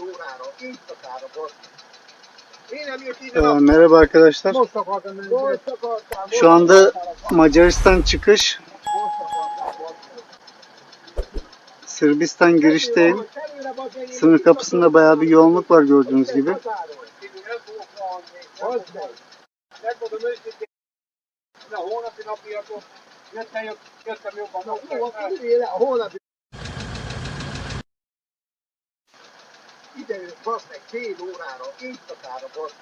órára, Ee, nap. merhaba arkadaşlar. Şu anda Macaristan çıkış. Sırbistan girişteyim. Sınır kapısında bayağı bir yoğunluk var gördüğünüz gibi. jöttem, jöttem jobban. Akkor üljél le, a holnapi ide basz meg fél órára, éjszakára basz.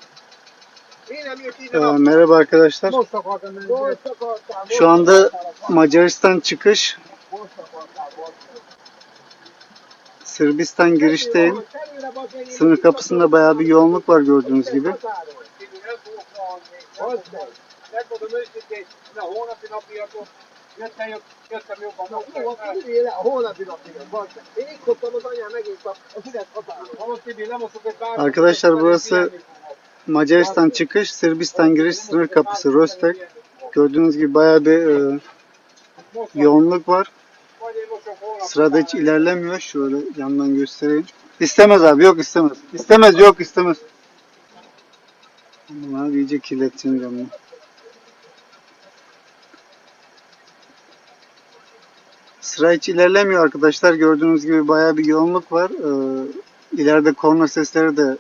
Én nem jött ide Ee, nap. merhaba arkadaşlar. Most akartam menni. Most akartam. Şu anda Macaristan çıkış, Most. Sırbistan girişteyim. Sınır kapısında bayağı bir yoğunluk var gördüğünüz gibi. meg. Megmondom őszintén, holnapi jött- jöttem jobban. Jó, holnapi. Én itt koptam az anyám határon. Arkadaşlar burası Macaristan çıkış, Sırbistan giriş sınır kapısı Rostek. Gördüğünüz gibi bayağı bir e, yoğunluk var. Sırada hiç ilerlemiyor. Şöyle yandan göstereyim. İstemez abi yok istemez. İstemez yok istemez. Bunlar iyice kirleteceğim camını. Sıra hiç ilerlemiyor arkadaşlar. Gördüğünüz gibi bayağı bir yoğunluk var. Ee, ileride korna sesleri de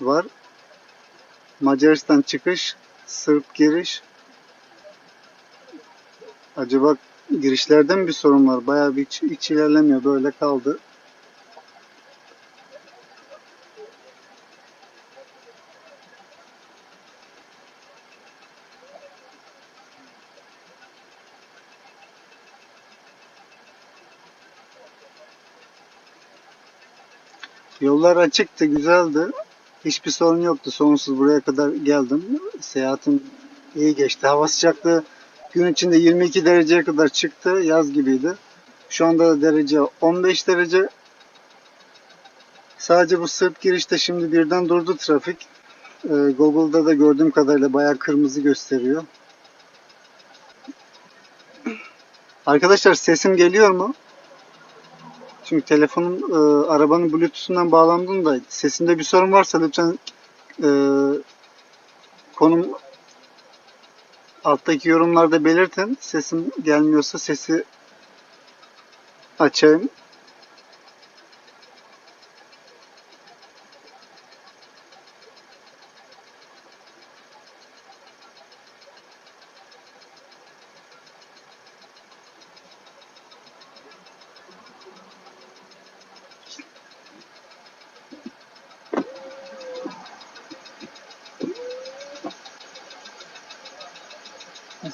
var. Macaristan çıkış, Sırp giriş. Acaba girişlerde mi bir sorun var? Bayağı bir hiç, hiç ilerlemiyor. Böyle kaldı. Yollar açıktı, güzeldi. Hiçbir sorun yoktu. Sorunsuz buraya kadar geldim. Seyahatim iyi geçti. Hava sıcaklığı gün içinde 22 dereceye kadar çıktı. Yaz gibiydi. Şu anda da derece 15 derece. Sadece bu Sırp girişte şimdi birden durdu trafik. Ee, Google'da da gördüğüm kadarıyla bayağı kırmızı gösteriyor. Arkadaşlar sesim geliyor mu? Çünkü telefonun e, arabanın bluetooth'undan bağlandığında sesinde bir sorun varsa lütfen e, konum alttaki yorumlarda belirtin. Sesim gelmiyorsa sesi açayım.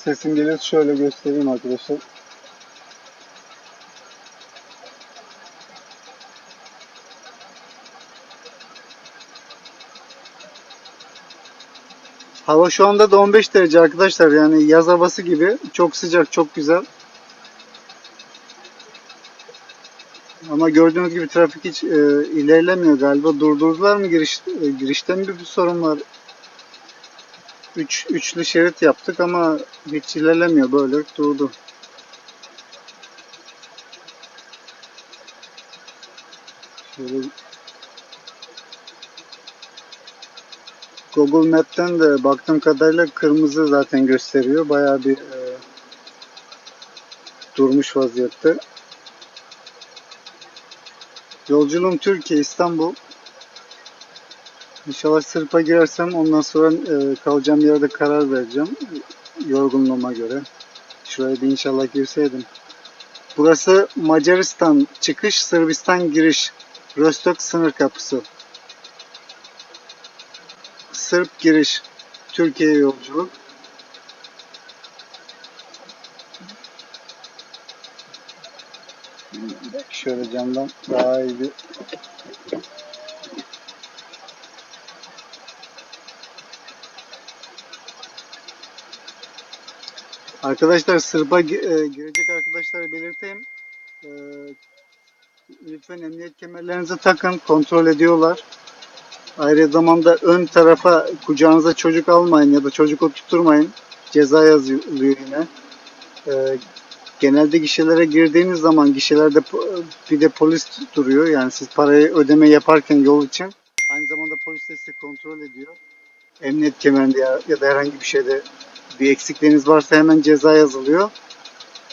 Sesim gelir şöyle göstereyim arkadaşlar. Hava şu anda da 15 derece arkadaşlar. Yani yaz havası gibi. Çok sıcak, çok güzel. Ama gördüğünüz gibi trafik hiç e, ilerlemiyor galiba. Durdurdular mı giriş, e, girişte mi bir sorun var? Üç, üçlü şerit yaptık ama hiç ilerlemiyor. Böyle durdu. Şöyle Google Map'ten de baktığım kadarıyla kırmızı zaten gösteriyor. Bayağı bir e, durmuş vaziyette. Yolculuğum Türkiye, İstanbul. İnşallah Sırp'a girersem ondan sonra e, kalacağım yerde karar vereceğim. Yorgunluğuma göre. Şuraya bir inşallah girseydim. Burası Macaristan çıkış, Sırbistan giriş. Rostok sınır kapısı. Sırp giriş. Türkiye yolculuk. Şöyle camdan daha iyi bir Arkadaşlar Sırp'a gi- e, girecek arkadaşlara belirteyim. E, lütfen emniyet kemerlerinizi takın. Kontrol ediyorlar. Ayrı zamanda ön tarafa kucağınıza çocuk almayın ya da çocuk oturtmayın. Ceza yazılıyor yine. E, genelde gişelere girdiğiniz zaman gişelerde bir de polis duruyor. Yani siz parayı ödeme yaparken yol için aynı zamanda polis de sizi kontrol ediyor. Emniyet kemerinde ya, ya da herhangi bir şeyde bir eksikliğiniz varsa hemen ceza yazılıyor.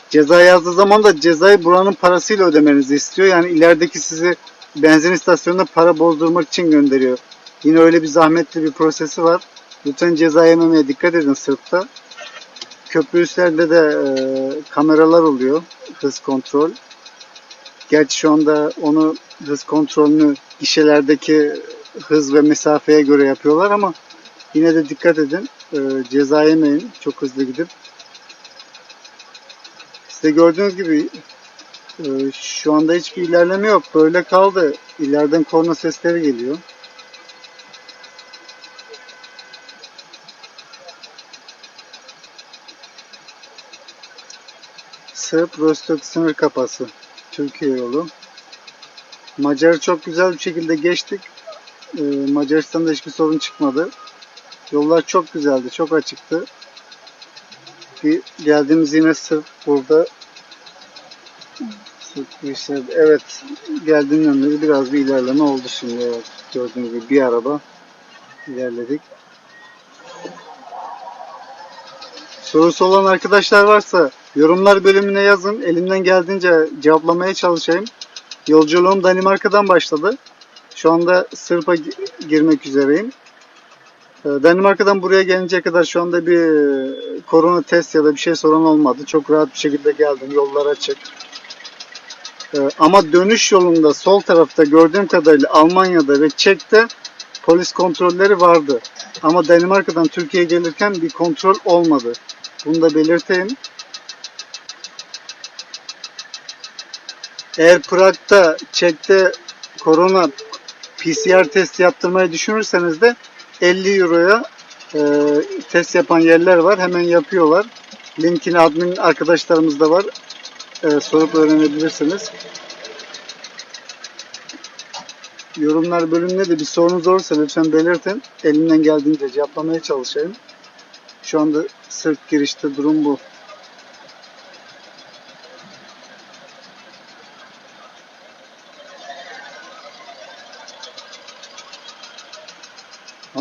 Ceza yazdığı zaman da cezayı buranın parasıyla ödemenizi istiyor. Yani ilerideki sizi benzin istasyonuna para bozdurmak için gönderiyor. Yine öyle bir zahmetli bir prosesi var. Lütfen ceza yememeye dikkat edin sırtta. Köprü üstlerinde de e, kameralar oluyor. Hız kontrol. Gerçi şu anda onu hız kontrolünü gişelerdeki hız ve mesafeye göre yapıyorlar ama yine de dikkat edin. E, ceza yemeyin. Çok hızlı gidip. İşte gördüğünüz gibi e, şu anda hiçbir ilerleme yok. Böyle kaldı. İleriden korna sesleri geliyor. Sırp Rostov sınır kapası. Türkiye yolu. Macar'ı çok güzel bir şekilde geçtik. Ee, Macaristan'da hiçbir sorun çıkmadı. Yollar çok güzeldi, çok açıktı. Bir geldiğimiz yine Sırp burada. Evet geldiğimden beri biraz bir ilerleme oldu şimdi. Evet, gördüğünüz gibi bir araba ilerledik. Sorusu olan arkadaşlar varsa yorumlar bölümüne yazın. Elimden geldiğince cevaplamaya çalışayım. Yolculuğum Danimarka'dan başladı. Şu anda Sırp'a gi- girmek üzereyim. Ee, Danimarka'dan buraya gelinceye kadar şu anda bir e, korona test ya da bir şey soran olmadı. Çok rahat bir şekilde geldim. Yollar açık. Ee, Ama dönüş yolunda sol tarafta gördüğüm kadarıyla Almanya'da ve Çek'te polis kontrolleri vardı. Ama Danimarka'dan Türkiye'ye gelirken bir kontrol olmadı. Bunu da belirteyim. Eğer Prag'da, Çek'te korona PCR test yaptırmayı düşünürseniz de 50 euroya e, test yapan yerler var. Hemen yapıyorlar. Linkini admin arkadaşlarımızda var. E, sorup öğrenebilirsiniz. Yorumlar bölümünde de bir sorunuz olursa lütfen belirtin. Elimden geldiğince cevaplamaya çalışayım. Şu anda Sırp girişte durum bu.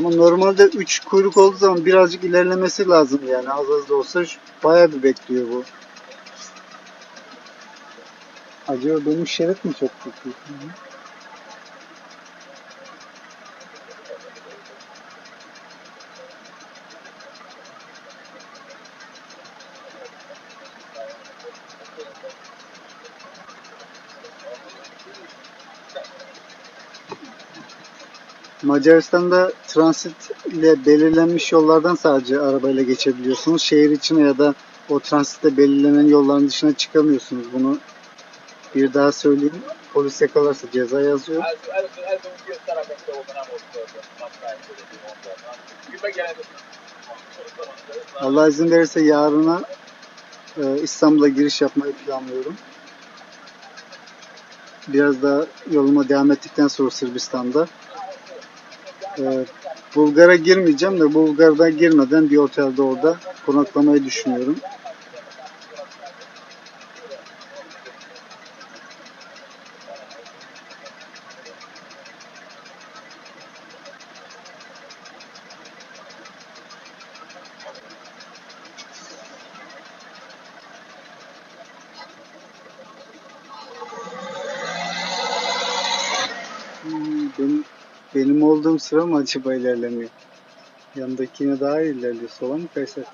Ama normalde 3 kuyruk olduğu zaman birazcık ilerlemesi lazım yani az az da olsa bayağı bir bekliyor bu. Acaba benim şerit mi çok kötü? Macaristan'da transit ile belirlenmiş yollardan sadece arabayla geçebiliyorsunuz. Şehir içine ya da o transitte belirlenen yolların dışına çıkamıyorsunuz. Bunu bir daha söyleyeyim. Polis yakalarsa ceza yazıyor. Allah izin verirse yarına e, İstanbul'a giriş yapmayı planlıyorum. Biraz daha yoluma devam ettikten sonra Sırbistan'da. E, Bulgar'a girmeyeceğim de Bulgar'da girmeden bir otelde orada konaklamayı düşünüyorum. Hmm, Benim, benim olduğum sıra mı acaba ilerlemiyor? Yanındaki yine daha iyi ilerliyor. Sola mı kaysak?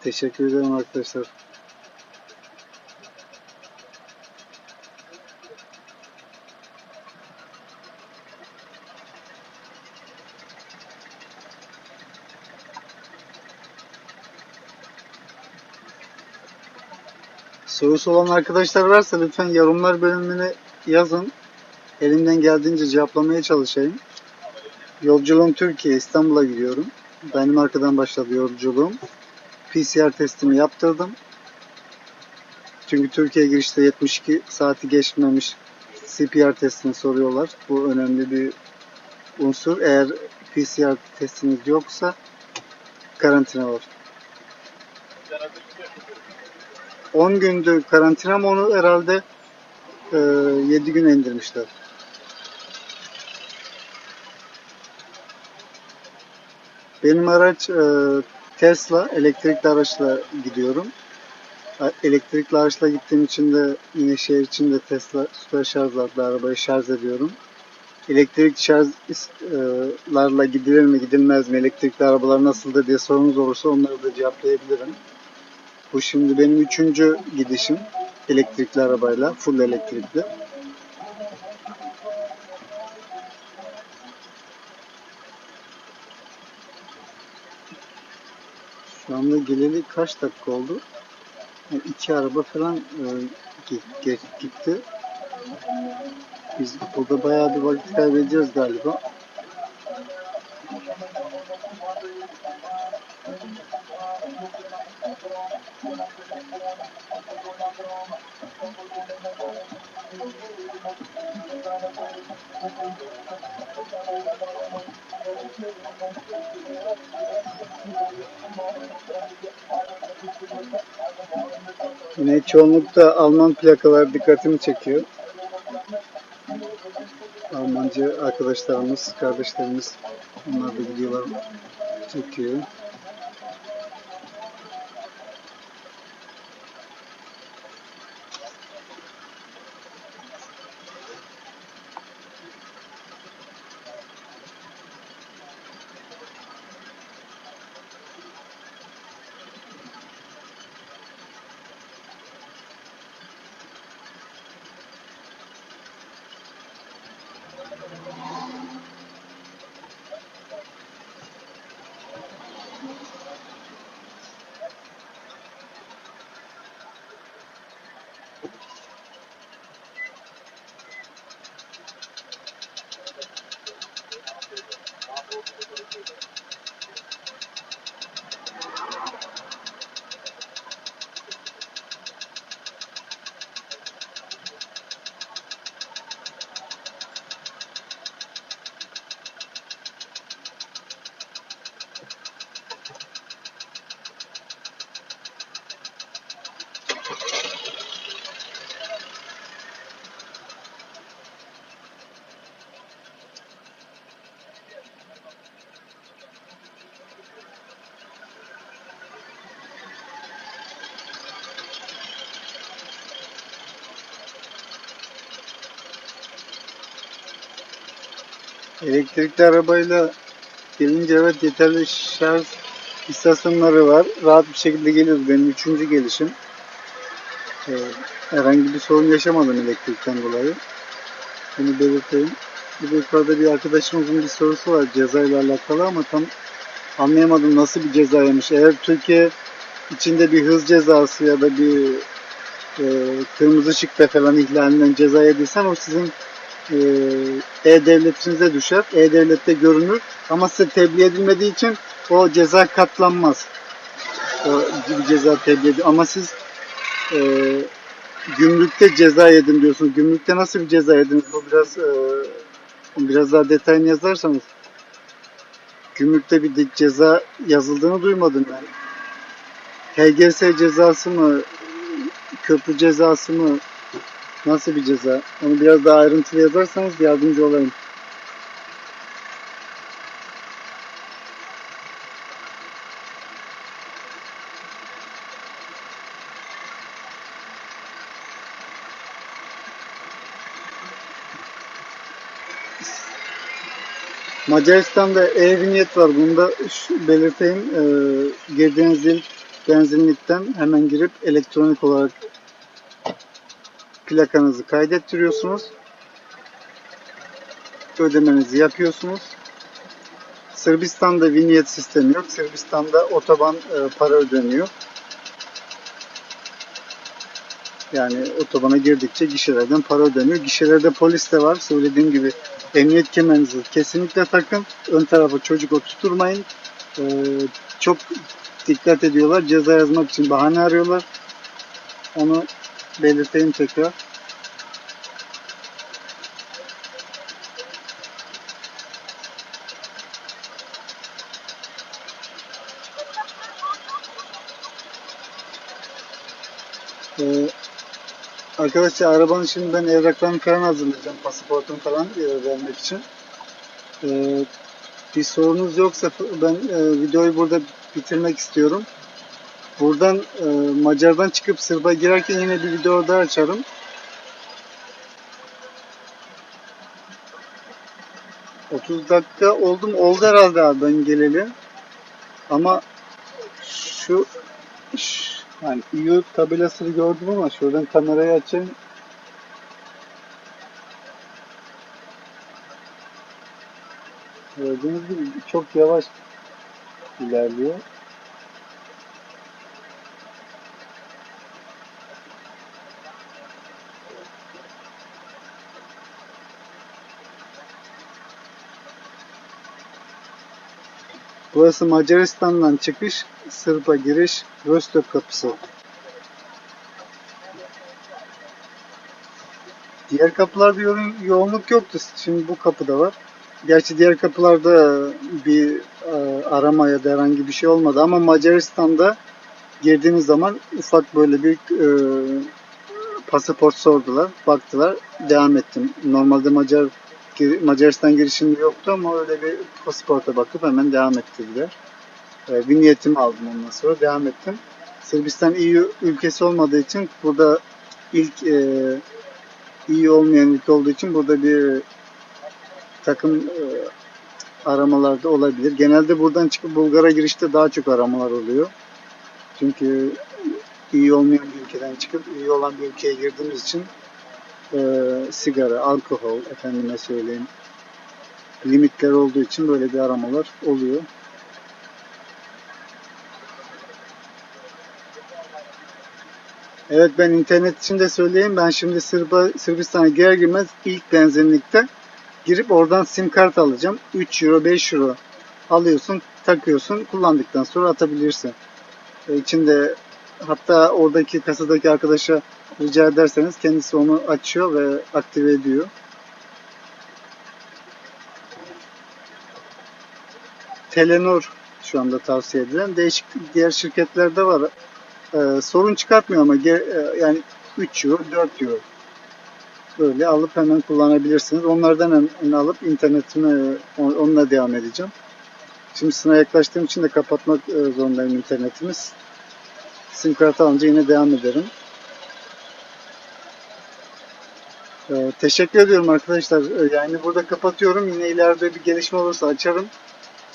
Teşekkür ederim arkadaşlar. Sorusu olan arkadaşlar varsa lütfen yorumlar bölümüne yazın. Elimden geldiğince cevaplamaya çalışayım. Yolculuğum Türkiye, İstanbul'a gidiyorum. Danimarka'dan başladı yolculuğum. PCR testimi yaptırdım. Çünkü Türkiye girişte 72 saati geçmemiş CPR testini soruyorlar. Bu önemli bir unsur. Eğer PCR testiniz yoksa karantina var. 10 gündü karantina ama onu herhalde e, 7 güne indirmişler. Benim araç e, Tesla elektrikli araçla gidiyorum. Elektrikli araçla gittiğim için de yine şehir içinde Tesla süper şarjlarla arabayı şarj ediyorum. Elektrik şarjlarla gidilir mi gidilmez mi elektrikli arabalar nasıldır diye sorunuz olursa onları da cevaplayabilirim. Bu şimdi benim üçüncü gidişim elektrikli arabayla, full elektrikli. Şu anda geleli kaç dakika oldu? Yani iki araba falan e, gitti. Biz burada bayağı bir vakit kaybedeceğiz galiba. Yine çoğunlukta Alman plakalar dikkatimi çekiyor. Almancı arkadaşlarımız, kardeşlerimiz onlar da videolar çekiyor. Elektrikli arabayla gelince evet yeterli şarj istasyonları var. Rahat bir şekilde geliyoruz. Benim üçüncü gelişim. Ee, herhangi bir sorun yaşamadım elektrikten dolayı. Bunu belirteyim. Bir de yukarıda bir arkadaşımızın bir sorusu var cezayla alakalı ama tam anlayamadım nasıl bir cezaymış. Eğer Türkiye içinde bir hız cezası ya da bir e, kırmızı ışıkta falan ihlalinden ceza yediysen o sizin e-devletinize düşer. E-devlette görünür. Ama size tebliğ edilmediği için o ceza katlanmaz. O gibi ceza tebliğ ediyor. Ama siz e, gümrükte ceza yedim diyorsunuz. Gümrükte nasıl bir ceza yediniz? Bu biraz e, biraz daha detayını yazarsanız. Gümrükte bir ceza yazıldığını duymadım ben. HGS cezası mı? Köprü cezası mı? Nasıl bir ceza? Onu biraz daha ayrıntılı yazarsanız yardımcı olayım. Macaristan'da e-vinyet var. Bunu da belirteyim. Ee, girdiğiniz yıl benzinlikten hemen girip elektronik olarak plakanızı kaydettiriyorsunuz. Ödemenizi yapıyorsunuz. Sırbistan'da vinyet sistemi yok. Sırbistan'da otoban e, para ödeniyor. Yani otobana girdikçe gişelerden para ödeniyor. Gişelerde polis de var. Söylediğim gibi emniyet kemerinizi kesinlikle takın. Ön tarafa çocuk oturtmayın. Ee, çok dikkat ediyorlar. Ceza yazmak için bahane arıyorlar. Onu belirtelim tekrar. Ee, arkadaşlar arabanın şimdi ben evraklarını falan hazırlayacağım. Pasaportunu falan e, vermek için. Ee, bir sorunuz yoksa ben e, videoyu burada bitirmek istiyorum. Buradan e, Macar'dan çıkıp Sırp'a girerken yine bir video daha açarım. ...30 dakika oldu mu? Oldu herhalde abi ben geleli. Ama şu yani EU tabelasını gördüm ama şuradan kamerayı açayım. Gördüğünüz gibi çok yavaş ilerliyor. Burası Macaristan'dan çıkış, Sırp'a giriş, Rostov kapısı. Diğer kapılarda yo- yoğunluk yoktu. Şimdi bu kapıda var. Gerçi diğer kapılarda bir e, arama ya da herhangi bir şey olmadı ama Macaristan'da girdiğiniz zaman ufak böyle bir e, pasaport sordular, baktılar, devam ettim. Normalde Macar Macaristan girişinde yoktu ama öyle bir pasaporta bakıp hemen devam ettirdiler. E, bir niyetimi aldım ondan sonra devam ettim. Sırbistan EU ülkesi olmadığı için burada ilk e, iyi olmayan ülke olduğu için burada bir takım e, aramalarda olabilir. Genelde buradan çıkıp Bulgar'a girişte daha çok aramalar oluyor. Çünkü iyi olmayan bir ülkeden çıkıp iyi olan bir ülkeye girdiğimiz için e, sigara, alkol, efendime söyleyeyim limitler olduğu için böyle bir aramalar oluyor. Evet ben internet için de söyleyeyim. Ben şimdi Sırba, Sırbistan'a girer girmez ilk benzinlikte girip oradan sim kart alacağım. 3 euro 5 euro alıyorsun takıyorsun kullandıktan sonra atabilirsin. E, içinde hatta oradaki kasadaki arkadaşa rica ederseniz kendisi onu açıyor ve aktive ediyor. Telenor şu anda tavsiye edilen. Değişik diğer şirketlerde var. Ee, sorun çıkartmıyor ama ge- e, yani 3 euro, 4 euro. Böyle alıp hemen kullanabilirsiniz. Onlardan hem- hem alıp internetime e, on- onunla devam edeceğim. Şimdi sınava yaklaştığım için de kapatmak e, zorundayım internetimiz. Sim kart alınca yine devam ederim. Ee, teşekkür ediyorum arkadaşlar. Ee, Yani burada kapatıyorum. Yine ileride bir gelişme olursa açarım.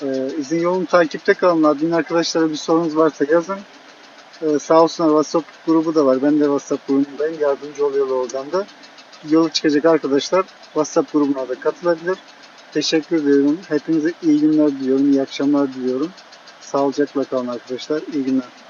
Ee, izin yolunu takipte kalın. Admin arkadaşlara bir sorunuz varsa yazın. Ee, sağ olsunlar WhatsApp grubu da var. Ben de WhatsApp grubundayım. Yardımcı oluyorlar oradan da. Yolu çıkacak arkadaşlar WhatsApp grubuna da katılabilir. Teşekkür ediyorum. Hepinize iyi günler diliyorum. İyi akşamlar diliyorum. Sağlıcakla kalın arkadaşlar. İyi günler.